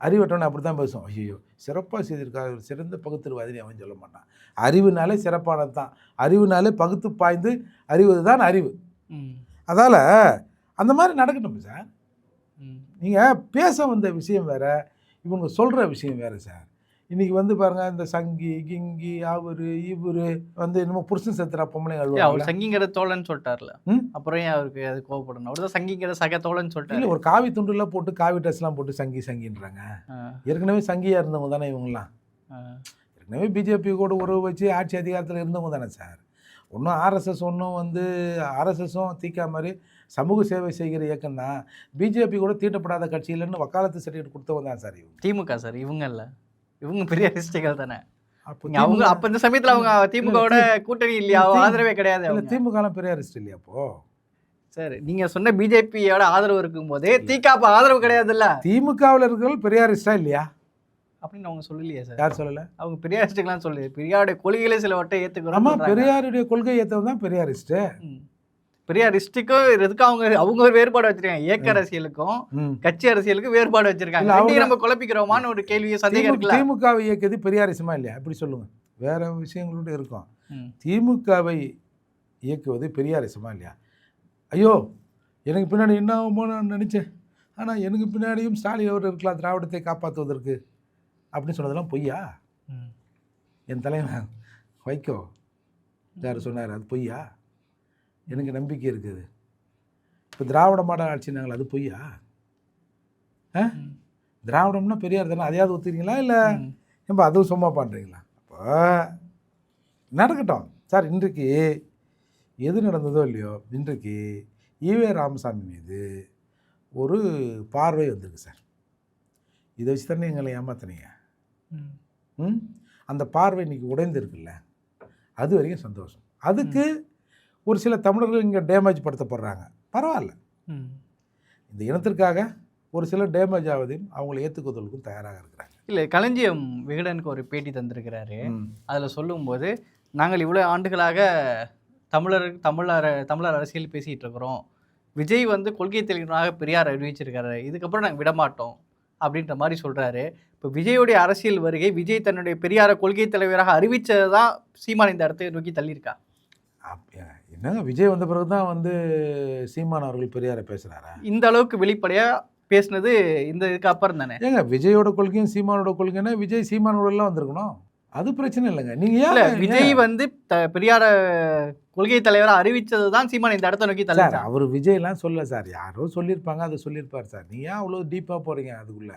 அறிவட்டவனை அப்படி தான் பேசுவோம் ஐயோ சிறப்பாக செய்திருக்காரு. ஒரு சிறந்த பகுத்தறிவாதினி அவன் சொல்ல மாட்டான். அறிவுனாலே சிறப்பானது தான். அறிவுனாலே பகுத்து பாய்ந்து அறிவது தான் அறிவு. அதால் அந்த மாதிரி நடக்கட்டும் சார். ம். நீங்கள் பேச வந்த விஷயம் வேற இவங்க சொல்கிற விஷயம் வேற சார். இன்னைக்கு வந்து பாருங்க இந்த சங்கி கிங்கி அவரு இவரு வந்து என்னமோ புருஷன் செத்துறா பொம்பளை அவர் சங்கிங்கிற தோழன் சொல்லிட்டார்ல? அப்புறம் ஏன் அவருக்கு அது கோவப்படணும்? அவர் தான் சங்கிங்கிற சக தோழன் இல்லை சொல்லிட்டாரு ஒரு காவி துண்டுலாம் போட்டு காவி ட்ரெஸ்லாம் போட்டு சங்கி சங்கின்றாங்க. ஏற்கனவே சங்கியாக இருந்தவங்க தானே இவங்கலாம். ஏற்கனவே பிஜேபி கூட உறவு வச்சு ஆட்சி அதிகாரத்தில் இருந்தவங்க தானே சார். ஒன்றும் ஆர்எஸ்எஸ் ஒன்றும் வந்து ஆர்எஸ்எஸும் தீக்கா மாதிரி சமூக சேவை செய்கிற இயக்கம் தான் பிஜேபி கூட தீட்டப்படாத கட்சி இல்லைன்னு வக்காலத்து சர்டிஃபிகேட் கொடுத்தவங்க தான் சார் இவங்க. திமுக சார் இவங்க இல்ல இவங்க பெரிய ரிஸ்டிகள் தானே? அவங்க அப்ப இந்த சமயத்துல அவங்க திமுகவோட கூட்டணி இல்லையா? ஆதரவே கிடையாது அவங்க. திமுகலாம் பெரியாரிஸ்ட் இல்லையா அப்போ? சரி நீங்க சொன்ன பிஜேபியோட ஆதரவு இருக்கும் போதே திக அப்ப ஆதரவு கிடையாதுல்ல? திமுகவில் இருக்கிறவங்க பெரியாரிஸ்டா இல்லையா? அப்படின்னு அவங்க சொல்லலையே சார். யார் சொல்லலை? அவங்க பெரியாரிஸ்டுக்கெல்லாம் சொல்லு பெரியாருடைய கொள்கைகளே சில வட்டை ஏத்துக்கிறோம் ஆமாம் பெரியாருடைய கொள்கை ஏற்றவங்க தான் பெரியாரிஸ்ட்டு பெரியாரிஸ்டுக்கும் இதுக்கும் அவங்க அவங்க ஒரு வேறுபாடு வச்சிருக்காங்க. இயக்க அரசியலுக்கும் கட்சி அரசியலுக்கும் வேறுபாடு வச்சிருக்காங்க. அவங்க- நம்ம குழப்பிக்கிறோமான்னு ஒரு கேள்வி சந்தேகம் இருக்குல்ல? திமுகவை இயக்கியது பெரியாரிசமா இல்லையா? அப்படி சொல்லுங்க. வேற விஷயங்களோட இருக்கும். திமுகவை இயக்குவது பெரியாரிசமா இல்லையா? ஐயோ எனக்கு பின்னாடி என்ன ஆகுமோ நான் நினச்சேன். ஆனால் எனக்கு பின்னாடியும் ஸ்டாலின் அவர் இருக்கலாம் திராவிடத்தை காப்பாற்றுவதற்கு. அப்படின்னு சொன்னதெல்லாம் பொய்யா. என் தலைவன் வைக்கோ யார் சொன்னார்? அது பொய்யா? எனக்கு நம்பிக்கை இருக்குது. இப்போ திராவிட மாடல் ஆட்சினாங்களே அது பொய்யா? ம். திராவிடம்னா பெரியார் தானே அதையாவது ஒத்துக்கிறீங்களா இல்லை? ம். ஏன்பா அதுவும் சும்மா பண்ணுறீங்களா அப்போ நடக்கட்டும். சார் இன்றைக்கு எது நடந்ததோ இல்லையோ இன்றைக்கு ஈவே ராமசாமி மீது ஒரு பார்வை வந்திருக்கு சார். இதை வச்சு தானே எங்களை ஏமாத்துனீங்க. ம். அந்த பார்வை இன்னைக்கு உடைந்திருக்குல்ல அது வரைக்கும் சந்தோஷம். அதுக்கு ஒரு சில தமிழர்கள் இங்கே டேமேஜ் படுத்தப்படுறாங்க. பரவாயில்ல. ம். இந்த இனத்திற்காக ஒரு சில டேமேஜ் ஆவதையும் அவங்களை ஏற்றுக்கொள்வதற்கும் தயாராக இருக்கிறாங்க. இல்ல களஞ்சியம் விகடனுக்கு ஒரு பேட்டி தந்திருக்கிறாரு. அதுல சொல்லும்போது நாங்கள் இவ்வளவு ஆண்டுகளாக தமிழர் தமிழர் தமிழர் அரசியல் பேசிட்டு இருக்கிறோம் விஜய் வந்து கொள்கை தெளிவாக பெரியார் அறிவிச்சிருக்காரு இதுக்கப்புறம் நாங்கள் விடமாட்டோம். அப்படின்ற மாதிரி சொல்றாரு. இப்போ விஜயோடைய அரசியல் வருகை விஜய் தன்னுடைய பெரியார கொள்கை தலைவராக அறிவிச்சது தான் சீமான் இந்த இடத்தை நோக்கி தள்ளியிருக்கா? என்னங்க விஜய் வந்த பிறகு தான் வந்து சீமான் அவர்கள் பெரியாரை பேசுகிறாரா இந்த அளவுக்கு வெளிப்படையா பேசுனது இந்த இதுக்கு அப்புறம் தானே. ஏங்க விஜயோட கொள்கையும் சீமானோட கொள்கைன்னா விஜய் சீமானோட எல்லாம் வந்திருக்கணும். அது பிரச்சனை இல்லைங்க. நீங்க இல்ல ஏன் விஜய் வந்து த- பெரியார கொள்கை தலைவரா அறிவிச்சது தான் சீமான் இந்த இடத்தை நோக்கி தள்ளிச்சா அவர் விஜய்லாம் சொல்ல சார் யாரோ சொல்லியிருப்பாங்க அதை சொல்லியிருப்பார் சார். நீங்க ஏன் அவ்வளோ டீப்பாக போறீங்க அதுக்குள்ள?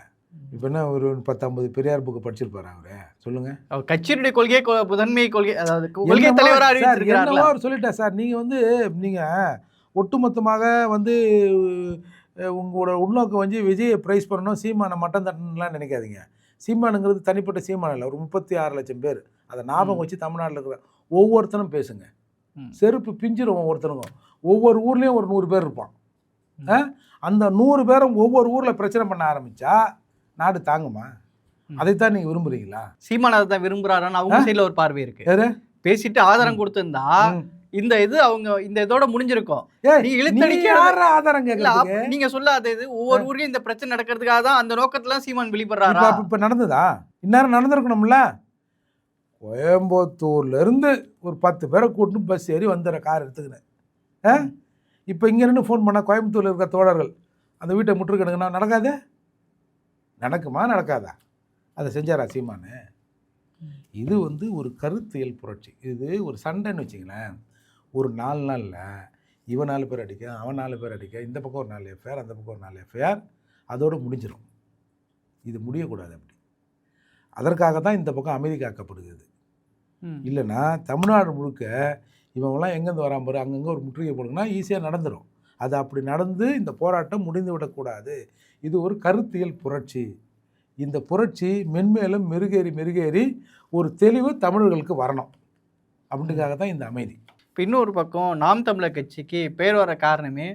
இப்போ என்ன ஒரு பத்தொம்பது பெரியார் புக்கு படிச்சிருப்பாரு அவரு. சொல்லுங்க. அவர் கட்சியினுடைய கொள்கை கொ- முதன்மை கொள்கை அதாவது கொள்கை என்னமோ- தலைவரா சார், அறிவிச்சிருக்கிறார்ல என்னமோ அவர் சொல்லிட்டார் சார். நீங்க வந்து நீங்க ஒட்டுமொத்தமாக வந்து உங்களோட உள்நோக்கம் வந்து விஜயை ப்ரைஸ் பண்ணணும் சீமானை மட்டம் தட்டணும்லாம் நினைக்காதீங்க. சீமானுங்கிறது தனிப்பட்ட சீமான் இல்லை. ஒரு முப்பத்தி ஆறு லட்சம் பேர். அதை ஞாபகம். வச்சு தமிழ்நாட்டில் இருக்கிற ஒவ்வொருத்தனும் பேசுங்க. செருப்பு பிஞ்சிரும் ஒவ்வொருத்தனுக்கும். ஒவ்வொரு ஊர்லேயும் ஒரு நூறு பேர் இருப்பான்? அந்த நூறு பேரும் ஒவ்வொரு ஊரில் பிரச்சனை பண்ண ஆரம்பிச்சா நாடு தாங்குமா. அதைத்தான் நீங்கள் விரும்புறீங்களா? சீமான் அதை தான் விரும்புறாரான்னு அவங்க சைடுல ஒரு பார்வை இருக்கு? பேசிட்டு ஆதாரம் கொடுத்திருந்தா. இந்த இது அவங்க இந்த இதோட முடிஞ்சிருக்கும். ஏய், நீ நீ இழுத்தடிக்க ஆதாரம் அப்ப நீங்க சொல்லாத இது. ஒவ்வொரு ஊர்லயும் இந்த பிரச்சனை நடக்கிறதுக்காக தான் அந்த நோக்கத்துல சீமான் வெளிப்படுறாரா? இப்போ இப்போ நடந்ததா? இந்நேரம் நடந்திருக்கணும்ல? கோயம்புத்தூர்ல இருந்து ஒரு பத்து பேரை கூட்டிட்டு பஸ் ஏறி வந்துடுற கார் எடுத்துக்கினேன். இப்போ இங்கே இருந்து ஃபோன் பண்ணால் கோயம்புத்தூரில் இருக்க தோழர்கள் அந்த வீட்டை முற்றுக்கணுங்கன்னா நடக்காதே? நடக்குமா நடக்காதா? அதை செஞ்சாரா சீமானு? இது வந்து ஒரு கருத்தியல் புரட்சி. இது ஒரு சண்டைன்னு வச்சிங்களேன் ஒரு நாலு நாளில் இவன் நாலு பேர் அடிக்க அவன் நாலு பேர் அடிக்க இந்த பக்கம் ஒரு நாலு எஃப்ஐஆர் அந்த பக்கம் ஒரு நாலு எஃப்ஐஆர் அதோடு முடிஞ்சிடும் இது முடியக்கூடாது அப்படி. அதற்காக தான் இந்த பக்கம் அமைதி காக்கப்படுகிறது. இல்லைன்னா தமிழ்நாடு முழுக்க இவங்கெல்லாம் எங்கேருந்து பாரு அங்கங்கே ஒரு முற்றுகை போடுங்கன்னா ஈஸியாக நடந்துடும் அது அப்படி நடந்து இந்த போராட்டம் முடிந்து விடக்கூடாது. இது ஒரு கருத்தியல் புரட்சி. இந்த புரட்சி மென்மேலும் மெருகேறி மெருகேறி ஒரு தெளிவு தமிழர்களுக்கு வரணும். அப்படின்றதுக்காக தான் இந்த அமைதி. இப்ப இன்னொரு பக்கம் நாம் தமிழர் கட்சிக்கு பேர் வர காரணமே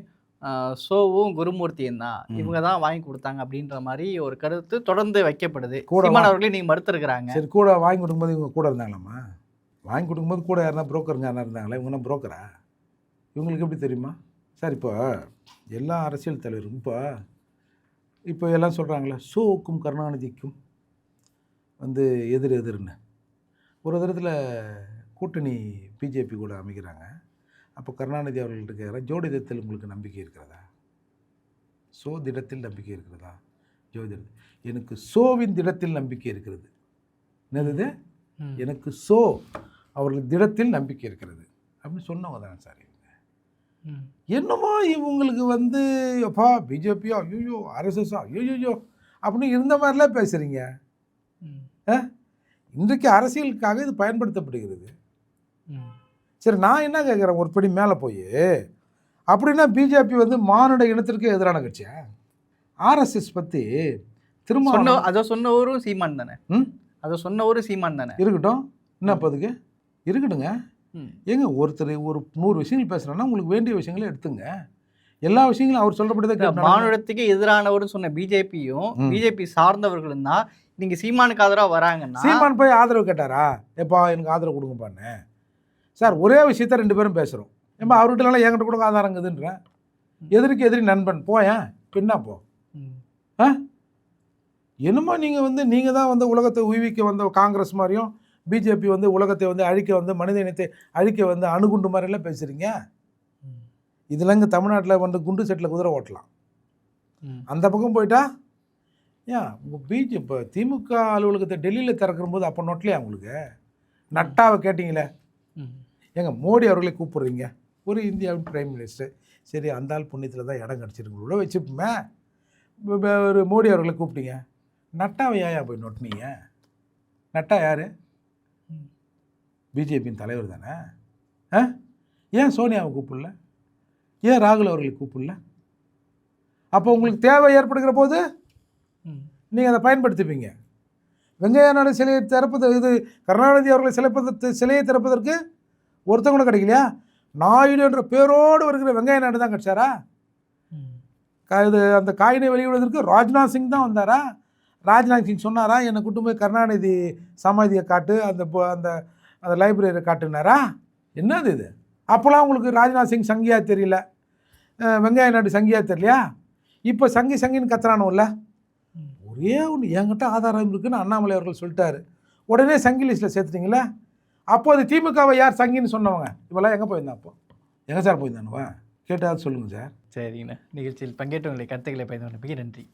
சோவும் குருமூர்த்தியும் தான். இவங்க தான் வாங்கி கொடுத்தாங்க அப்படின்ற மாதிரி ஒரு கருத்து தொடர்ந்து வைக்கப்படுது. கூட அவர்களே நீங்க மறுத்திருக்கிறாங்க. சரி கூட வாங்கி கொடுக்கும்போது இவங்க கூட இருந்தாங்களாம்மா? வாங்கி கொடுக்கும்போது கூட யாருன்னா புரோக்கருங்க யாரா இருந்தாங்களா? இவங்கன்னா புரோக்கரா இவங்களுக்கு எப்படி தெரியுமா? சார் இப்போ எல்லா அரசியல் தலைவரும் இப்போ இப்போ எல்லாம் சொல்கிறாங்களே சோவுக்கும் கருணாநிதிக்கும் வந்து எதிர் எதிர்னு. ஒரு விதத்தில் கூட்டணி பிஜேபி கூட அமைக்கிறாங்க. அப்போ கருணாநிதி அவர்கள்ட்ட கேட்குற ஜோடிதத்தில் உங்களுக்கு நம்பிக்கை இருக்கிறதா? சோ திடத்தில் நம்பிக்கை இருக்கிறதா? ஜோதிடர் எனக்கு சோவின் திடத்தில் நம்பிக்கை இருக்கிறது. என்னது. எனக்கு சோ அவர்கள் திடத்தில் நம்பிக்கை இருக்கிறது. அப்படின்னு சொன்னவங்க தானே சார். என்னமோ இவங்களுக்கு வந்து அப்பா பிஜேபியா ஐயோ ஆர்எஸ்எஸ்ஸா ஐயோ அப்படின்னு இருந்த மாதிரிலாம் பேசுகிறீங்க ம். இன்றைக்கு அரசியலுக்காக இது பயன்படுத்தப்படுகிறது. ம். சரி நான் என்ன கேட்குறேன் ஒரு படி மேலே போய் அப்படின்னா பிஜேபி வந்து மானுட இனத்திற்கு எதிரான கட்சியா? ஆர்எஸ்எஸ் பற்றி திரும்ப சொன்ன அதை சொன்னவரும் சீமான் தானே? ம்? அதை சொன்னவரும் சீமான் தானே? இருக்கட்டும். என்ன இப்போ அதுக்கு? இருக்கட்டுங்க. ஏங்க ஒருத்தர் ஒரு நூறு விஷயங்கள் பேசுகிறேன்னா உங்களுக்கு வேண்டிய விஷயங்களை எடுத்துங்க. எல்லா விஷயங்களும் அவர் நடங்க. மானுடத்துக்கு எதிரானவர்னு சொன்ன பிஜேபியும். பிஜேபி சார்ந்தவர்களும் தான் நீங்க சீமானுக்கு ஆதரவா வராங்கன்னா சீமான் போய் ஆதரவு கேட்டாரா? எப்பா எனக்கு ஆதரவு கொடுங்கப்பான்னு. சார் ஒரே விஷயத்த ரெண்டு பேரும் பேசுகிறோம் ஏன்பா அவர்கிட்ட என்கிட்ட கொடுங்க ஆதாரங்குதுன்றேன் எதிரிக்கு எதிரி நண்பன். போயேன் பின்னா போ. ம். என்னமோ நீங்கள் வந்து நீங்கள் தான் வந்து உலகத்தை உய்விக்க வந்த காங்கிரஸ் மாதிரியும் பிஜேபி வந்து உலகத்தை வந்து அழிக்க வந்து மனித இனத்தை அழிக்க வந்து அணுகுண்டு மாதிரிலாம் பேசுகிறீங்க இங்கே தமிழ்நாட்டில் வந்து குண்டு செட்டில் குதிரை ஓட்டலாம். அந்த பக்கம் போயிட்டா ஏன் பிஜே இப்போ திமுக அலுவலகத்தை டெல்லியில் திறக்கிற போது அப்போ நோட்டலையா உங்களுக்கு? நட்டாவை கேட்டிங்களே. ஏங்க மோடி அவர்களை கூப்பிடுறீங்க. ஒரு இந்தியாவின் பிரைம் மினிஸ்டர். சரி அந்த ஆள் புண்ணியத்தில் தான் இடம் கிடச்சிருக்கு. கூட வச்சுப்போமே. ஒரு மோடி அவர்களை கூப்பிட்டீங்க. நட்டாவை ஏன் போய் நொட்டினீங்க? நட்டா யார். பிஜேபியின் தலைவர் தானே? ஆ? ஏன் சோனியாவை கூப்பிடல? ஏன் ராகுல் அவர்களை கூப்பிடல? அப்போ உங்களுக்கு தேவை ஏற்படுகிற போது. நீங்கள் அதை பயன்படுத்திப்பீங்க. வெங்கையா நாயுடு சிலையை திறப்பது இது கருணாநிதி அவர்களை சிலைப்பது சிலையை திறப்பதற்கு ஒருத்தன் கூட கிடைக்கலையா? நாயுடு என்ற பேரோடு வருகிற வெங்கையா நாயுடு தான் கிடைச்சாரா இது அந்த காயினை வெளியிடுவதற்கு ராஜ்நாத் சிங் தான் வந்தாரா? ராஜ்நாத் சிங் சொன்னாரா? என்னை கூட்டு போய் கருணாநிதி சமாதியை காட்டு அந்த அந்த அந்த லைப்ரரியை காட்டுனாரா? என்னது இது? அப்போல்லாம் உங்களுக்கு ராஜ்நாத் சிங் சங்கியா தெரியல. வெங்கையா நாயுடு சங்கியா தெரியலையா? இப்போ சங்கி சங்கின்னு கத்துறானுல்ல ம். ஒரே ஒன்று என்கிட்ட ஆதாரம் இருக்குன்னு அண்ணாமலை அவர்கள் சொல்லிட்டாரு. உடனே சங்கி லிஸ்ட்டில் சேர்த்துட்டீங்களா? அப்போது திமுகவை யார் சங்கின்னு சொன்னவங்க? இவெல்லாம் எங்கே போயிருந்தான் அப்போ? எங்கே சார் போயிருந்தானுவா? கேட்டால் சொல்லுங்கள் சார். சரிங்கண்ணா. நிகழ்ச்சியில் பங்கேற்றவங்களை கருத்துக்களை பயந்து நன்றி.